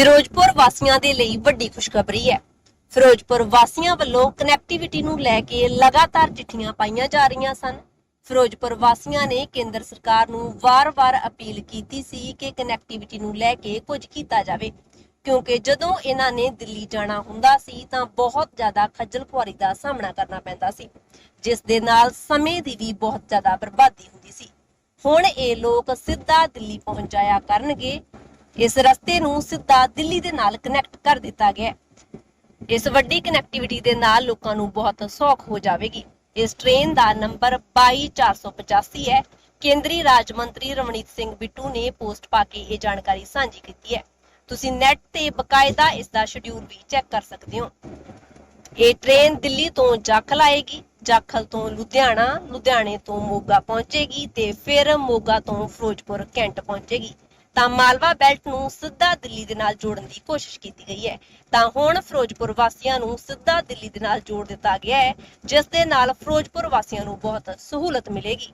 ਫਿਰੋਜ਼ਪੁਰ ਵਾਸੀਆਂ ਦੇ ਲਈ ਵੱਡੀ ਖੁਸ਼ਖਬਰੀ ਹੈ। ਫਿਰੋਜ਼ਪੁਰ ਵਾਸੀਆਂ ਵੱਲੋਂ ਕਨੈਕਟੀਵਿਟੀ ਨੂੰ ਲੈ ਕੇ ਲਗਾਤਾਰ ਚਿੱਠੀਆਂ ਪਾਈਆਂ ਜਾ ਰਹੀਆਂ ਸਨ। ਫਿਰੋਜ਼ਪੁਰ ਵਾਸੀਆਂ ਨੇ ਕੇਂਦਰ ਸਰਕਾਰ ਨੂੰ ਵਾਰ-ਵਾਰ ਅਪੀਲ ਕੀਤੀ ਸੀ ਕਿ ਕਨੈਕਟੀਵਿਟੀ ਨੂੰ ਲੈ ਕੇ ਕੁਝ ਕੀਤਾ ਜਾਵੇ। ਕਿਉਂਕਿ ਜਦੋਂ ਇਹਨਾਂ ਨੇ ਦਿੱਲੀ ਜਾਣਾ ਹੁੰਦਾ ਸੀ ਤਾਂ ਬਹੁਤ ਜ਼ਿਆਦਾ ਖੱਜਲ ਖੁਆਰੀ ਦਾ ਸਾਹਮਣਾ ਕਰਨਾ ਪੈਂਦਾ ਸੀ। ਜਿਸ ਦੇ ਨਾਲ ਸਮੇਂ ਦੀ ਵੀ ਬਹੁਤ ਜ਼ਿਆਦਾ ਬਰਬਾਦੀ ਹੁੰਦੀ ਸੀ। ਹੁਣ ਇਹ ਲੋਕ ਸਿੱਧਾ ਦਿੱਲੀ ਪਹੁੰਚ ਜਾਇਆ ਕਰਨਗੇ। ਇਸ ਰਸਤੇ ਨੂੰ ਸਿੱਧਾ ਦਿੱਲੀ ਦੇ ਨਾਲ ਕਨੈਕਟ ਕਰ ਦਿੱਤਾ ਗਿਆ ਹੈ। ਇਸ ਵੱਡੀ ਕਨੈਕਟੀਵਿਟੀ ਦੇ ਨਾਲ ਲੋਕਾਂ ਨੂੰ ਬਹੁਤ ਸੌਖ ਹੋ ਜਾਵੇਗੀ। ਇਸ ਟ੍ਰੇਨ ਦਾ ਨੰਬਰ 22485 ਹੈ। ਕੇਂਦਰੀ ਰਾਜ ਮੰਤਰੀ ਰਮਨੀਤ ਸਿੰਘ ਬਿੱਟੂ ਨੇ ਪੋਸਟ ਪਾ ਕੇ ਇਹ ਜਾਣਕਾਰੀ ਸਾਂਝੀ ਕੀਤੀ ਹੈ। ਤੁਸੀਂ ਨੈਟ ਤੇ ਬਕਾਇਦਾ ਇਸ ਦਾ ਸ਼ਡਿਊਲ ਵੀ ਚੈੱਕ ਕਰ ਸਕਦੇ ਹੋ। ਇਹ ਟ੍ਰੇਨ ਦਿੱਲੀ ਤੋਂ ਜਾਖਲ ਆਏਗੀ ਜਾਖਲ ਤੋਂ ਲੁਧਿਆਣਾ, ਲੁਧਿਆਣੇ ਤੋਂ ਮੋਗਾ ਪਹੁੰਚੇਗੀ ਤੇ ਫਿਰ ਮੋਗਾ ਤੋਂ ਫਿਰੋਜ਼ਪੁਰ, ਕੈਂਟ ਪਹੁੰਚੇਗੀ। ਤਾਂ ਮਾਲਵਾ ਬੈਲਟ ਨੂੰ ਸਿੱਧਾ ਦਿੱਲੀ ਦੇ ਨਾਲ ਜੋੜਨ ਦੀ ਕੋਸ਼ਿਸ਼ ਕੀਤੀ ਗਈ ਹੈ। ਤਾਂ ਹੁਣ ਫਿਰੋਜ਼ਪੁਰ ਵਾਸੀਆਂ ਨੂੰ ਸਿੱਧਾ ਦਿੱਲੀ ਦੇ ਨਾਲ ਜੋੜ ਦਿੱਤਾ ਗਿਆ ਹੈ, ਜਿਸ ਦੇ ਨਾਲ ਫਿਰੋਜ਼ਪੁਰ ਵਾਸੀਆਂ ਨੂੰ ਬਹੁਤ ਸਹੂਲਤ ਮਿਲੇਗੀ।